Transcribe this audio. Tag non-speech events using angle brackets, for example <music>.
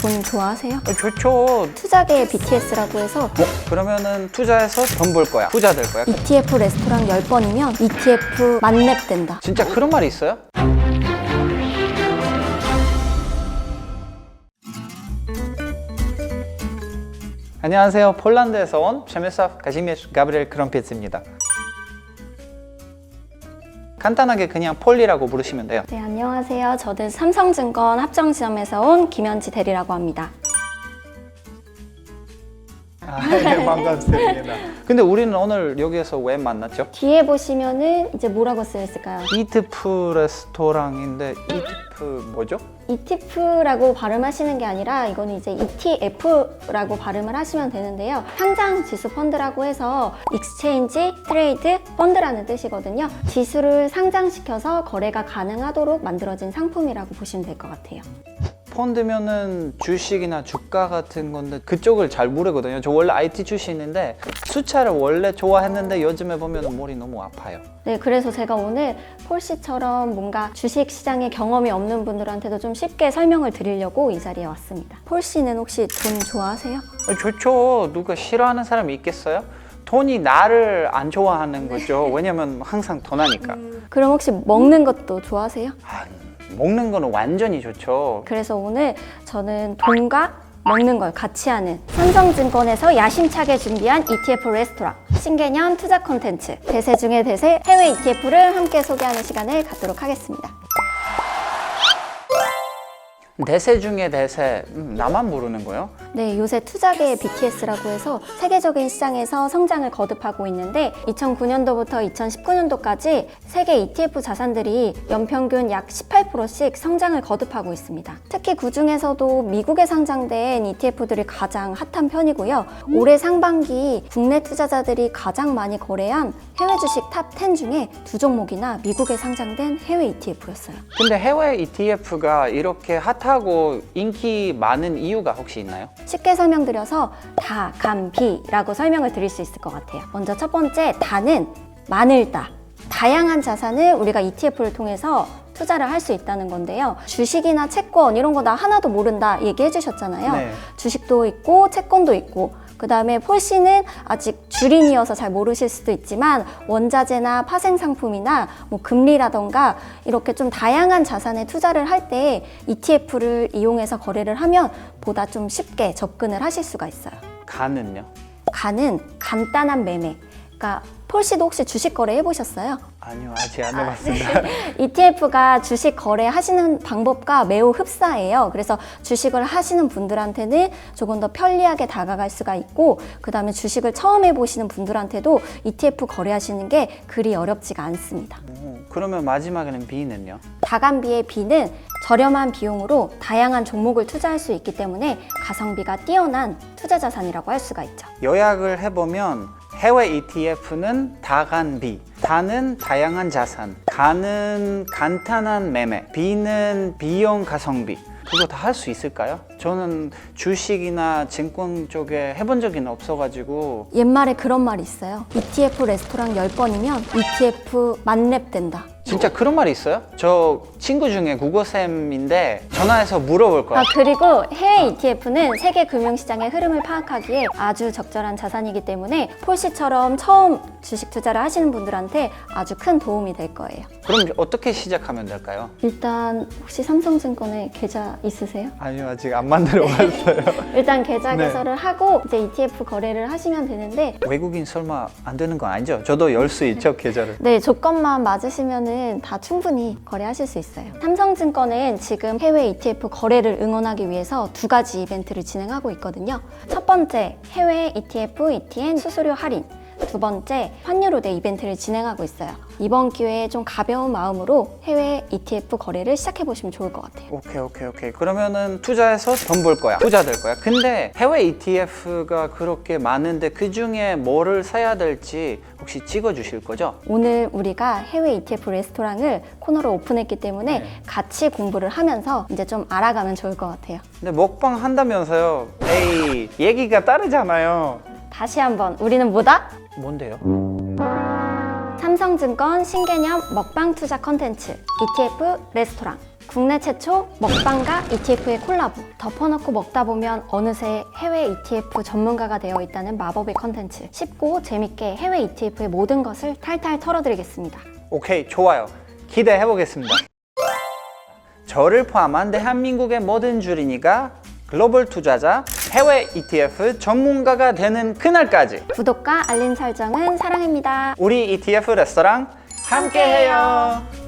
돈 좋아하세요? 어, 좋죠. 투자계의 BTS라고 해서 뭐 그러면은 투자해서 돈 벌 거야. 부자 될 거야. ETF 레스토랑 10번이면 ETF 만렙 된다. 진짜 그런 말이 있어요? 안녕하세요. 폴란드에서 온 przemysław 가지미esz 가브리엘 크럼피츠입니다. 간단하게 그냥 폴리라고 부르시면 돼요. 네, 안녕하세요. 저는 삼성증권 합정지점에서 온 김현지 대리라고 합니다. 아, 네, 반갑습니다. 근데 우리는 오늘 여기에서 왜 만났죠? 뒤에 보시면은 이제 뭐라고 쓰여 있을까요? 이트프 레스토랑인데 이트프 뭐죠? ETF라고 발음하시는 게 아니라 이거는 이제 ETF라고 발음을 하시면 되는데요. 상장 지수 펀드라고 해서 익스체인지 트레이드 펀드라는 뜻이거든요. 지수를 상장시켜서 거래가 가능하도록 만들어진 상품이라고 보시면 될 것 같아요. 펀드면은 주식이나 주가 같은 건데 그쪽을 잘 모르거든요. 저 원래 IT 출신인데 숫자를 원래 좋아했는데 요즘에 보면 머리 너무 아파요. 네, 그래서 제가 오늘 폴 씨처럼 뭔가 주식 시장에 경험이 없는 분들한테도 좀 쉽게 설명을 드리려고 이 자리에 왔습니다. 폴 씨는 혹시 돈 좋아하세요? 어, 좋죠. 누가 싫어하는 사람이 있겠어요? 돈이 나를 안 좋아하는 거죠. 왜냐면 항상 더 나니까. 그럼 혹시 먹는 것도 좋아하세요? 아, 먹는 거는 완전히 좋죠. 그래서 오늘 저는 돈과 먹는 걸 같이 하는 삼성증권에서 야심차게 준비한 ETF 레스토랑 신개념 투자 콘텐츠 대세 중의 대세 해외 ETF를 함께 소개하는 시간을 갖도록 하겠습니다. 대세 중에 대세 음, 나만 모르는 거요? 네, 요새 투자계의 BTS라고 해서 세계적인 시장에서 성장을 거듭하고 있는데 2009년도부터 2019년도까지 세계 ETF 자산들이 연평균 약 18%씩 성장을 거듭하고 있습니다. 특히 그 중에서도 미국에 상장된 ETF들이 가장 핫한 편이고요. 올해 상반기 국내 투자자들이 가장 많이 거래한 해외 주식 탑 10 중에 두 종목이나 미국에 상장된 해외 ETF였어요. 근데 해외 ETF가 이렇게 핫 하고 인기 많은 이유가 혹시 있나요? 쉽게 설명드려서 다, 감, 비라고 설명을 드릴 수 있을 것 같아요. 먼저 첫 번째, 다는 많을 다. 다양한 자산을 우리가 ETF를 통해서 투자를 할 수 있다는 건데요. 주식이나 채권 이런 거 나 하나도 모른다 얘기해 주셨잖아요. 네. 주식도 있고 채권도 있고 그 다음에 폴씨는 아직 주린이어서 잘 모르실 수도 있지만 원자재나 파생 상품이나 뭐 금리라던가 이렇게 좀 다양한 자산에 투자를 할 때 ETF를 이용해서 거래를 하면 보다 좀 쉽게 접근을 하실 수가 있어요. 가는요? 가는 간단한 매매. 그러니까 폴씨도 혹시 주식 거래 해보셨어요? 아니요 아직 안 해봤습니다. <laughs> ETF가 주식 거래하시는 방법과 매우 흡사해요. 그래서 주식을 하시는 분들한테는 조금 더 편리하게 다가갈 수가 있고, 그 다음에 주식을 처음 해보시는 분들한테도 ETF 거래하시는 게 그리 어렵지가 않습니다. 오, 그러면 마지막에는 B는요? 다간비의 B는 저렴한 비용으로 다양한 종목을 투자할 수 있기 때문에 가성비가 뛰어난 투자 자산이라고 할 수가 있죠. 요약을 해보면 해외 ETF는 다간비, 다는 다양한 자산, 가는 간단한 매매, B는 비용 가성비. 그거 다 할 수 있을까요? 저는 주식이나 증권 쪽에 해본 적이 없어가지고 옛말에 그런 말이 있어요. ETF 레스토랑 10번이면 ETF 만렙 된다. 진짜 그런 말이 있어요? 저 친구 중에 국어쌤인데 전화해서 물어볼 거야. 아, 그리고 해외 ETF는 세계 금융시장의 흐름을 파악하기에 아주 적절한 자산이기 때문에 폴씨처럼 처음 주식 투자를 하시는 분들한테 아주 큰 도움이 될 거예요. 그럼 어떻게 시작하면 될까요? 일단 혹시 삼성증권에 계좌 있으세요? 아니요 아직 안 만들어 봤어요. <laughs> 일단 계좌 네. 개설을 하고 이제 ETF 거래를 하시면 되는데 외국인 설마 안 되는 건 아니죠? 저도 열 수 있죠 <laughs> 계좌를. 네, 조건만 맞으시면은 다 충분히 거래하실 수 있어요. 삼성증권은 지금 해외 ETF 거래를 응원하기 위해서 두 가지 이벤트를 진행하고 있거든요. 첫 번째, 해외 ETF, ETN 수수료 할인. 두 번째, 환율 우대 이벤트를 진행하고 있어요. 이번 기회에 좀 가벼운 마음으로 해외 ETF 거래를 시작해 보시면 좋을 것 같아요. 오케이 오케이 오케이 그러면은 투자해서 돈 벌 거야 부자 될 거야 근데 해외 ETF가 그렇게 많은데 그 중에 뭐를 사야 될지 혹시 찍어 주실 거죠? 오늘 우리가 해외 ETF 레스토랑을 코너로 오픈했기 때문에 네. 같이 공부를 하면서 이제 좀 알아가면 좋을 것 같아요. 근데 먹방 한다면서요 에이 얘기가 다르잖아요 다시 한번 우리는 뭐다? 뭔데요? 삼성증권 신개념 먹방 투자 컨텐츠 ETF 레스토랑 국내 최초 먹방과 ETF의 콜라보. 덮어놓고 먹다 보면 어느새 해외 ETF 전문가가 되어 있다는 마법의 컨텐츠. 쉽고 재밌게 해외 ETF의 모든 것을 탈탈 털어드리겠습니다. 오케이, 좋아요. 기대해 보겠습니다. 저를 포함한 대한민국의 모든 주린이가 글로벌 투자자 해외 ETF 전문가가 되는 그날까지 구독과 알림 설정은 사랑입니다. 우리 ETF 레스토랑 함께해요.